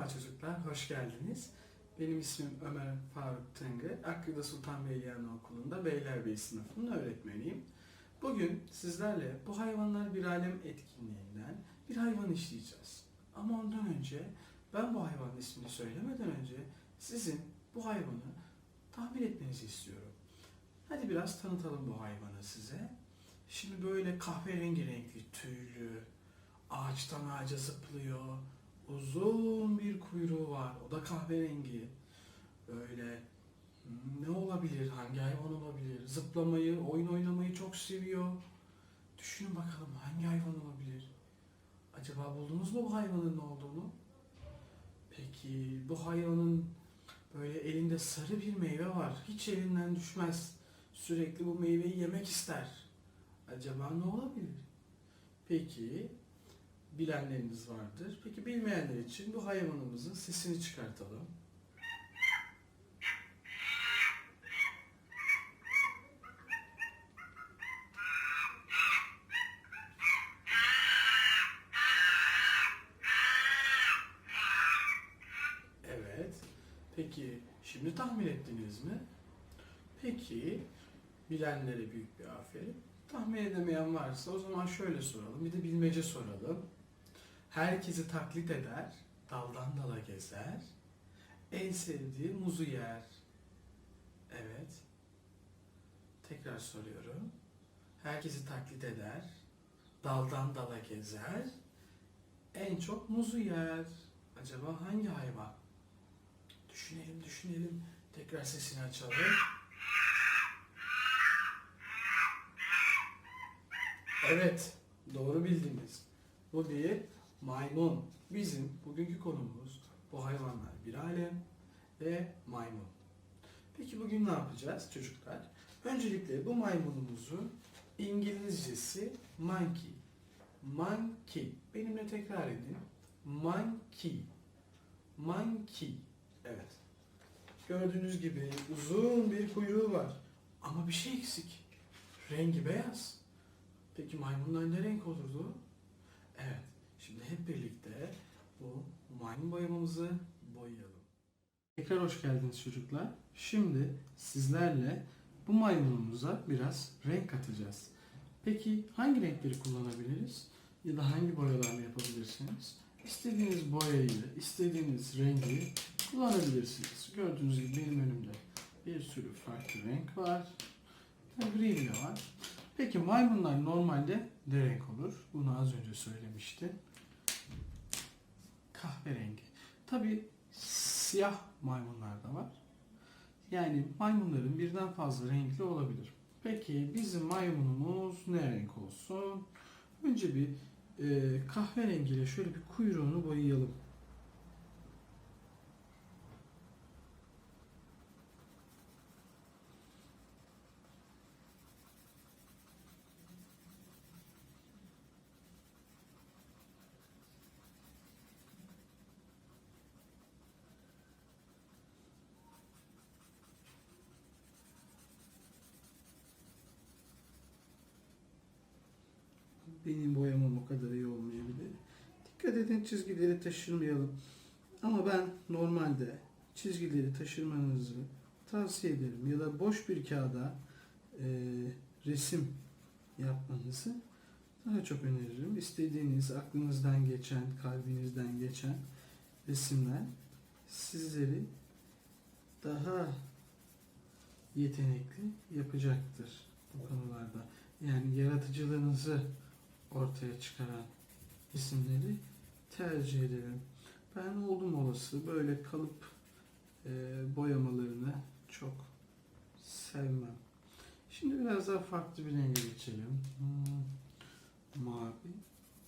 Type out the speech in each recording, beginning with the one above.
Merhaba çocuklar, hoş geldiniz. Benim ismim Ömer Faruk Tıngı. Akkıda Sultan Beyliği Okulu'nda Beylerbeyi sınıfının öğretmeniyim. Bugün sizlerle bu hayvanlar bir alem etkinliğinden bir hayvan işleyeceğiz. Ama ondan önce ben bu hayvanın ismini söylemeden önce sizin bu hayvanı tahmin etmenizi istiyorum. Hadi biraz tanıtalım bu hayvanı size. Şimdi böyle kahverengi renkli, tüylü, ağaçtan ağaca zıplıyor, uzun bir kuyruğu var. O da kahverengi. Böyle hmm, ne olabilir? Hangi hayvan olabilir? Zıplamayı, oyun oynamayı çok seviyor. Düşünün bakalım hangi hayvan olabilir? Acaba buldunuz mu bu hayvanın ne olduğunu? Peki bu hayvanın böyle elinde sarı bir meyve var. Hiç elinden düşmez. Sürekli bu meyveyi yemek ister. Acaba ne olabilir? Peki bilenleriniz vardır. Peki bilmeyenler için bu hayvanımızın sesini çıkartalım. Evet. Peki şimdi tahmin ettiniz mi? Peki bilenlere büyük bir aferin. Tahmin edemeyen varsa o zaman şöyle soralım. Bir de bilmece soralım. Herkesi taklit eder, daldan dala gezer. En sevdiği muzu yer. Evet. Tekrar soruyorum. Herkesi taklit eder, daldan dala gezer. En çok muzu yer. Acaba hangi hayvan? Düşünelim, düşünelim. Tekrar sesini açalım. Evet, doğru bildiniz. Bu bir maymun. Bizim bugünkü konumuz bu hayvanlar bir alem ve maymun. Peki bugün ne yapacağız çocuklar? Öncelikle bu maymunumuzun İngilizcesi monkey. Monkey. Benimle tekrar edin. Monkey. Monkey. Evet. Gördüğünüz gibi uzun bir kuyruğu var. Ama bir şey eksik. Rengi beyaz. Peki maymunlar ne renk olurdu? Evet. Şimdi hep birlikte bu maymun boyamamızı boyayalım. Tekrar hoş geldiniz çocuklar. Şimdi sizlerle bu maymunumuza biraz renk katacağız. Peki hangi renkleri kullanabiliriz? Ya da hangi boyalarla yapabilirsiniz? İstediğiniz boyayı, istediğiniz rengi kullanabilirsiniz. Gördüğünüz gibi benim önümde bir sürü farklı renk var. Gri bile var. Peki maymunlar normalde ne renk olur? Bunu az önce söylemiştim. Kahverengi. Tabi siyah maymunlar da var. Yani maymunların birden fazla renkli olabilir. Peki bizim maymunumuz ne renk olsun? Önce bir e, kahverengiyle şöyle bir kuyruğunu boyayalım. Benim boyamam o kadar iyi olmayabilir. Dikkat edin çizgileri taşırmayalım. Ama ben normalde çizgileri taşırmanızı tavsiye ederim. Ya da boş bir kağıda e, resim yapmanızı daha çok öneririm. İstediğiniz, aklınızdan geçen, kalbinizden geçen resimler sizleri daha yetenekli yapacaktır bu konularda. Yani yaratıcılığınızı ortaya çıkaran isimleri tercih ederim. Ben oldum olası böyle kalıp e, boyamalarını çok sevmem. Şimdi biraz daha farklı bir renge geçelim. Hmm, mavi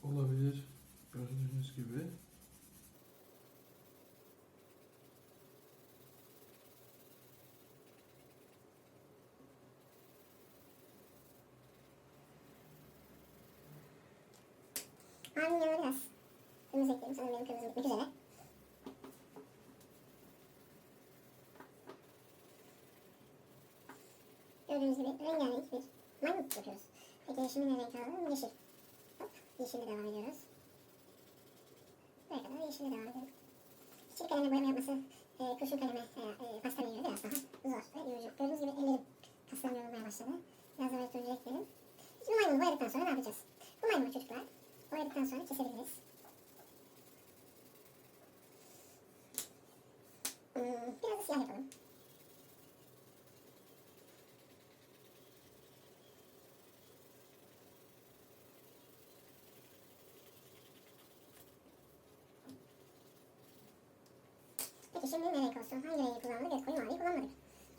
olabilir gördüğünüz gibi. Mavinin yanına biraz kırmızı ekledim. Sanırım benim kırmızı bitmek üzere. Gördüğünüz gibi rengarenk bir maymun yapıyoruz. Peki şimdi ne renk alalım? Yeşil. Hop, yeşille devam ediyoruz. Buraya kadar yeşille devam edelim. kalemle boyama yapması e, kurşun kaleme veya e, pasteleye göre biraz daha zor ve yorucu. Gördüğünüz gibi ellerim kaslarım yorulmaya başladı. Biraz da böyle turuncu ekledim. Şimdi maymunu boyadıktan sonra ne yapacağız? Bu maymunu çocuklar boyadıktan sonra kesebiliriz. Hmm, biraz da siyah yapalım. Peki şimdi ne renk olsun? Hangi rengi kullanmadık? Evet koyu maviyi kullanmadık.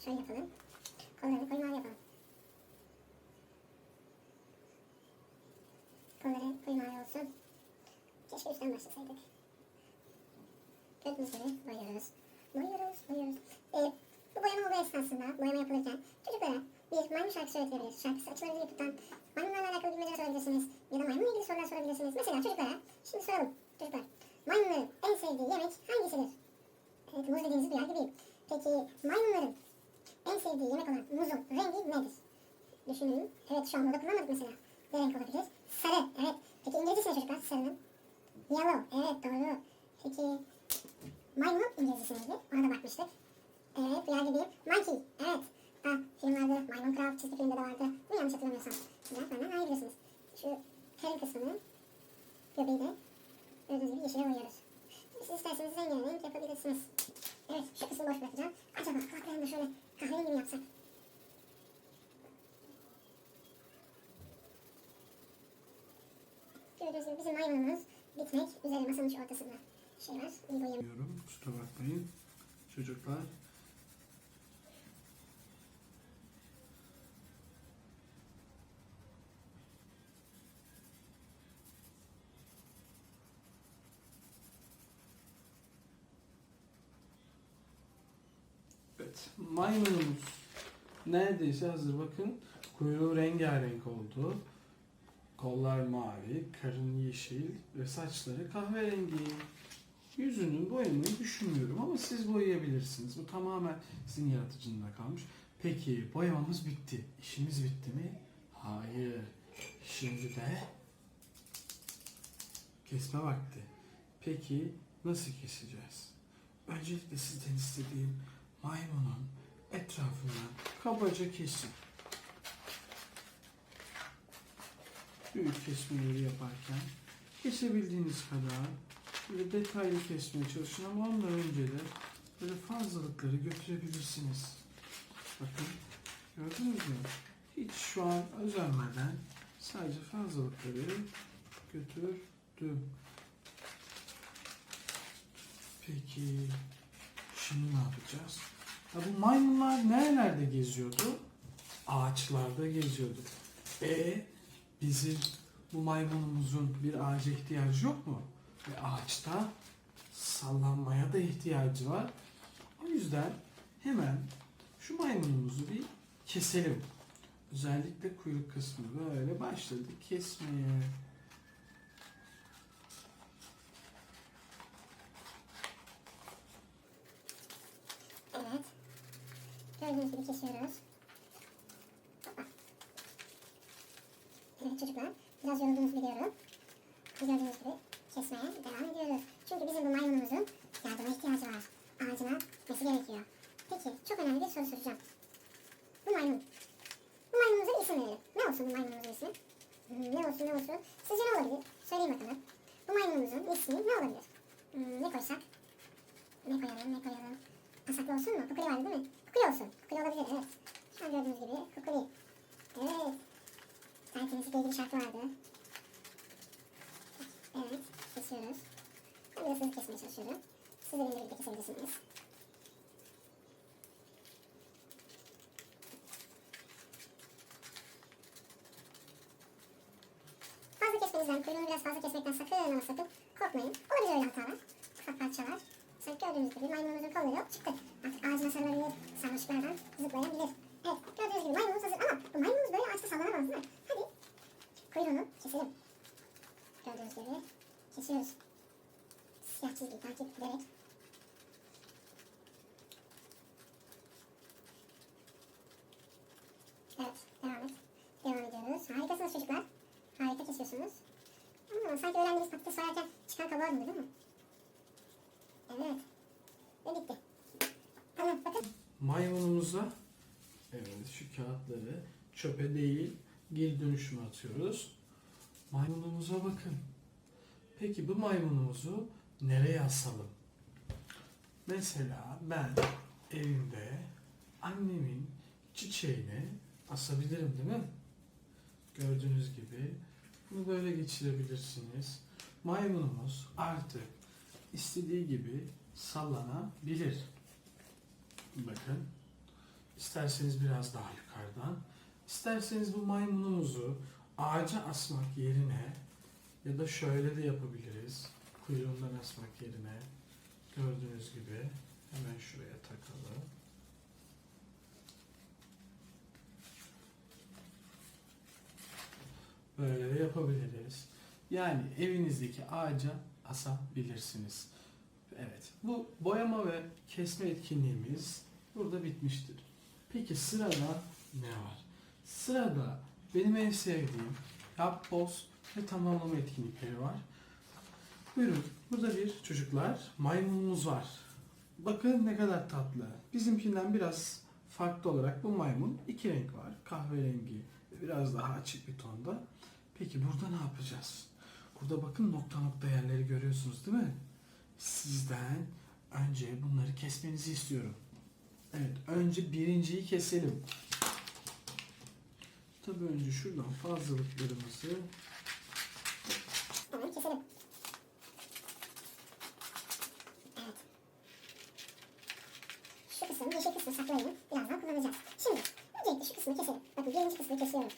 Şöyle yapalım. Kollarını koyu mavi yapalım. Kolları koyu mavi olsun. Keşke üstten başlasaydık. Gördüğünüz gibi boyuyoruz. Boyuyoruz, boyuyoruz. Ee, bu boyama olduğu esnasında, boyama yapılırken çocuklara bir maymun şarkısı öğretilebilir. Şarkısı açılır YouTube'dan. Maymunlarla alakalı bilmeceler sorabilirsiniz. Ya da maymunla ilgili sorular sorabilirsiniz. Mesela çocuklara, şimdi soralım çocuklar. Maymunların en sevdiği yemek hangisidir? Evet, muz dediğinizi duyar gibiyim. Peki maymunların en sevdiği yemek olan muzun rengi nedir? Düşünün. Evet şu an burada kullanmadık mesela. Ne renk olabilir? Sarı. Evet. Sarının? Yellow. Evet doğru. Peki maymunun İngilizcesi neydi? Ona da bakmıştık. Evet duyar gibiyim. Monkey. Evet. Ha, film vardı. Maymun Kral çizgi filmde de vardı. Bu yanlış hatırlamıyorsam. Güzel benden daha iyi. Şu karın kısmını göbeği de gördüğünüz gibi yeşile boyuyoruz. Siz isterseniz rengarenk yapabilirsiniz. Evet, şu kısmı boş bırakacağım. Acaba kulaklarını şöyle kahverengi mi yapsak? Gibi bizim maymunumuz bitmek üzere masanın şu ortasında. Şey var, iyi boyayalım. Diyorum. Kusura bakmayın. Çocuklar. Evet. Maymunumuz neredeyse hazır. Bakın kuyruğu rengarenk oldu. Kollar mavi, karın yeşil ve saçları kahverengi. Yüzünün boyamayı düşünmüyorum ama siz boyayabilirsiniz. Bu tamamen sizin yaratıcılığına kalmış. Peki boyamamız bitti. İşimiz bitti mi? Hayır. Şimdi de kesme vakti. Peki nasıl keseceğiz? Öncelikle sizden istediğim maymunun etrafından kabaca kesin. Büyük kesmeleri yaparken kesebildiğiniz kadar böyle detaylı kesmeye çalışın ama ondan önce de böyle fazlalıkları götürebilirsiniz. Bakın gördünüz mü? Hiç şu an özenmeden sadece fazlalıkları götürdüm. Peki şimdi ne yapacağız? Ya bu maymunlar nerelerde geziyordu? Ağaçlarda geziyordu. E bizim bu maymunumuzun bir ağaca ihtiyacı yok mu? Ve ağaçta sallanmaya da ihtiyacı var. O yüzden hemen şu maymunumuzu bir keselim. Özellikle kuyruk kısmı böyle başladı kesmeye. Evet. Gördüğünüz gibi kesiyoruz. Hoppa. Evet çocuklar, biraz yorulduğunuzu biliyorum. Gördüğünüz gibi kesmeye devam ediyoruz. Çünkü bizim bu maymunumuzun yardıma ihtiyacı var. Ağacına gitmesi gerekiyor. Peki, çok önemli bir soru soracağım. Bu maymun. Bu maymunumuza isim verelim. Ne olsun bu maymunumuzun ismi? Hmm, ne olsun ne olsun? Sizce ne olabilir? Söyleyin bakalım. Bu maymunumuzun ismi ne olabilir? Hmm, ne koysak? Ne koyalım, ne koyalım? Pasaklı olsun mu? Kukuli vardı değil mi? Kukuli olsun. Kukuli olabilir, evet. Şu an gördüğünüz gibi kukuli. Evet. Tertemizlikle ilgili şarkı vardı. Evet, kesiyoruz. Ben biraz hızlı kesmeye çalışıyorum. Siz de benimle birlikte kesebilirsiniz. Fazla kesmenizden, kuyruğunu biraz fazla kesmekten sakın ama sakın korkmayın. Olabilir öyle hatalar. Gördüğünüz gibi maymunumuzun kolları yok çıktı. Artık ağacına sarılabilir, sarmaşıklardan zıplayabilir. Evet, gördüğünüz gibi maymunumuz hazır ama bu maymunumuz böyle ağaçta sallanamaz değil mi? Hadi kuyruğunu keselim. Gördüğünüz gibi kesiyoruz. Siyah çizgiyi takip ederek. Evet, devam et. Devam ediyoruz. Harikasınız çocuklar. Harika kesiyorsunuz. Ama sanki öğrendiğiniz patates soyarken çıkan kabuğu değil mi? Evet. Maymunumuza evet şu kağıtları çöpe değil geri dönüşüme atıyoruz. Maymunumuza bakın. Peki bu maymunumuzu nereye asalım? Mesela ben evimde annemin çiçeğini asabilirim değil mi? Gördüğünüz gibi bunu böyle geçirebilirsiniz. Maymunumuz artık istediği gibi sallanabilir. Bakın. İsterseniz biraz daha yukarıdan. İsterseniz bu maymunumuzu ağaca asmak yerine ya da şöyle de yapabiliriz. Kuyruğundan asmak yerine gördüğünüz gibi hemen şuraya takalım. Böyle de yapabiliriz. Yani evinizdeki ağaca asabilirsiniz. Evet. Bu boyama ve kesme etkinliğimiz burada bitmiştir. Peki sırada ne var? Sırada benim en sevdiğim yap, boz ve tamamlama etkinlikleri var. Buyurun. Burada bir çocuklar maymunumuz var. Bakın ne kadar tatlı. Bizimkinden biraz farklı olarak bu maymun iki renk var. Kahverengi ve biraz daha açık bir tonda. Peki burada ne yapacağız? Burada bakın nokta nokta yerleri görüyorsunuz değil mi? Sizden önce bunları kesmenizi istiyorum. Evet, önce birinciyi keselim. Tabii önce şuradan fazlalıklarımızı Hemen keselim. Evet. Şu kısım, yeşil kısmı saklayalım. Birazdan kullanacağız. Şimdi öncelikle şu kısmı keselim. Bakın birinci kısmı kesiyorum.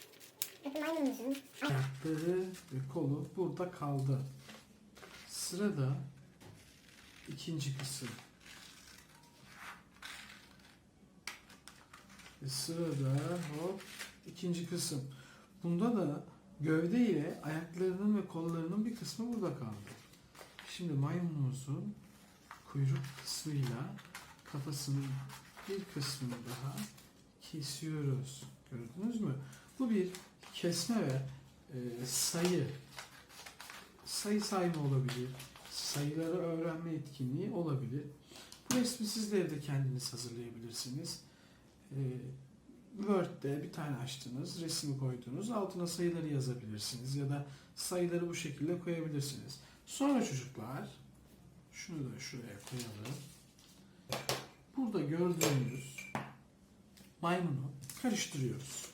Bakın maymunumuzun ayakları ve kolu burada kaldı. Sırada ikinci kısım. Ve sırada hop ikinci kısım. Bunda da gövde ile ayaklarının ve kollarının bir kısmı burada kaldı. Şimdi maymunumuzun kuyruk kısmıyla kafasının bir kısmını daha kesiyoruz. Gördünüz mü? Bu bir kesme ve e, sayı sayı sayma olabilir. Sayıları öğrenme etkinliği olabilir. Bu resmi siz de evde kendiniz hazırlayabilirsiniz. E, Word'de bir tane açtınız, resmi koydunuz, altına sayıları yazabilirsiniz ya da sayıları bu şekilde koyabilirsiniz. Sonra çocuklar, şunu da şuraya koyalım. Burada gördüğünüz maymunu karıştırıyoruz.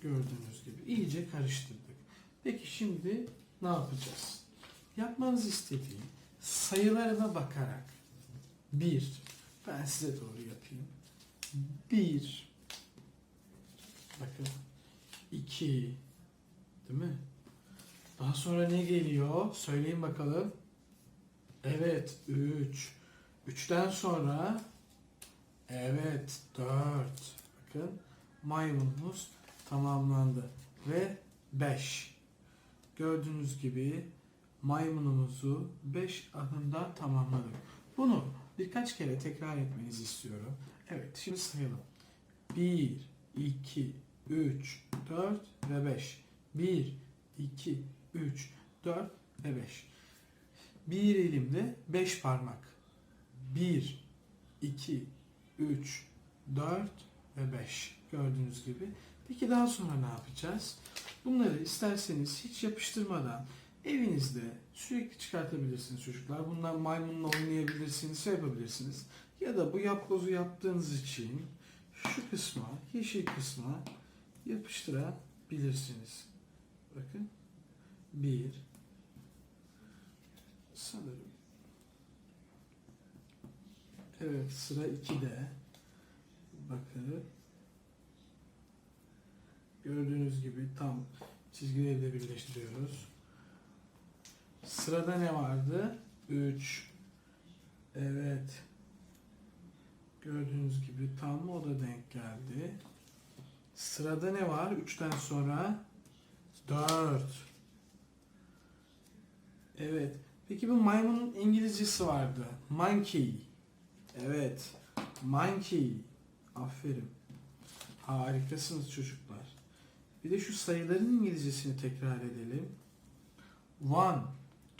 Gördüğünüz gibi iyice karıştırdık. Peki şimdi ne yapacağız? Yapmanızı istediğim sayılarına bakarak bir, ben size doğru yapayım. Bir, bakın iki, değil mi? Daha sonra ne geliyor? Söyleyin bakalım. Evet, üç. Üçten sonra evet, dört. Bakın maymunumuz tamamlandı. Ve 5. Gördüğünüz gibi maymunumuzu 5 adımda tamamladık. Bunu birkaç kere tekrar etmenizi istiyorum. Evet şimdi sayalım. 1, 2, 3, 4 ve 5. 1, 2, 3, 4 ve 5. Bir elimde 5 parmak. 1, 2, 3, 4 ve 5. Gördüğünüz gibi. Peki daha sonra ne yapacağız? Bunları isterseniz hiç yapıştırmadan evinizde sürekli çıkartabilirsiniz çocuklar. Bundan maymunla oynayabilirsiniz, şey yapabilirsiniz. Ya da bu yapbozu yaptığınız için şu kısma, yeşil kısma yapıştırabilirsiniz. Bakın. Bir. Sanırım. Evet sıra 2'de. Bakın. Gördüğünüz gibi tam çizgileri de birleştiriyoruz. Sırada ne vardı? 3. Evet. Gördüğünüz gibi tam o da denk geldi. Sırada ne var? 3'ten sonra 4. Evet. Peki bu maymunun İngilizcesi vardı. Monkey. Evet. Monkey. Aferin. Harikasınız çocuklar. Bir de şu sayıların İngilizcesini tekrar edelim. 1,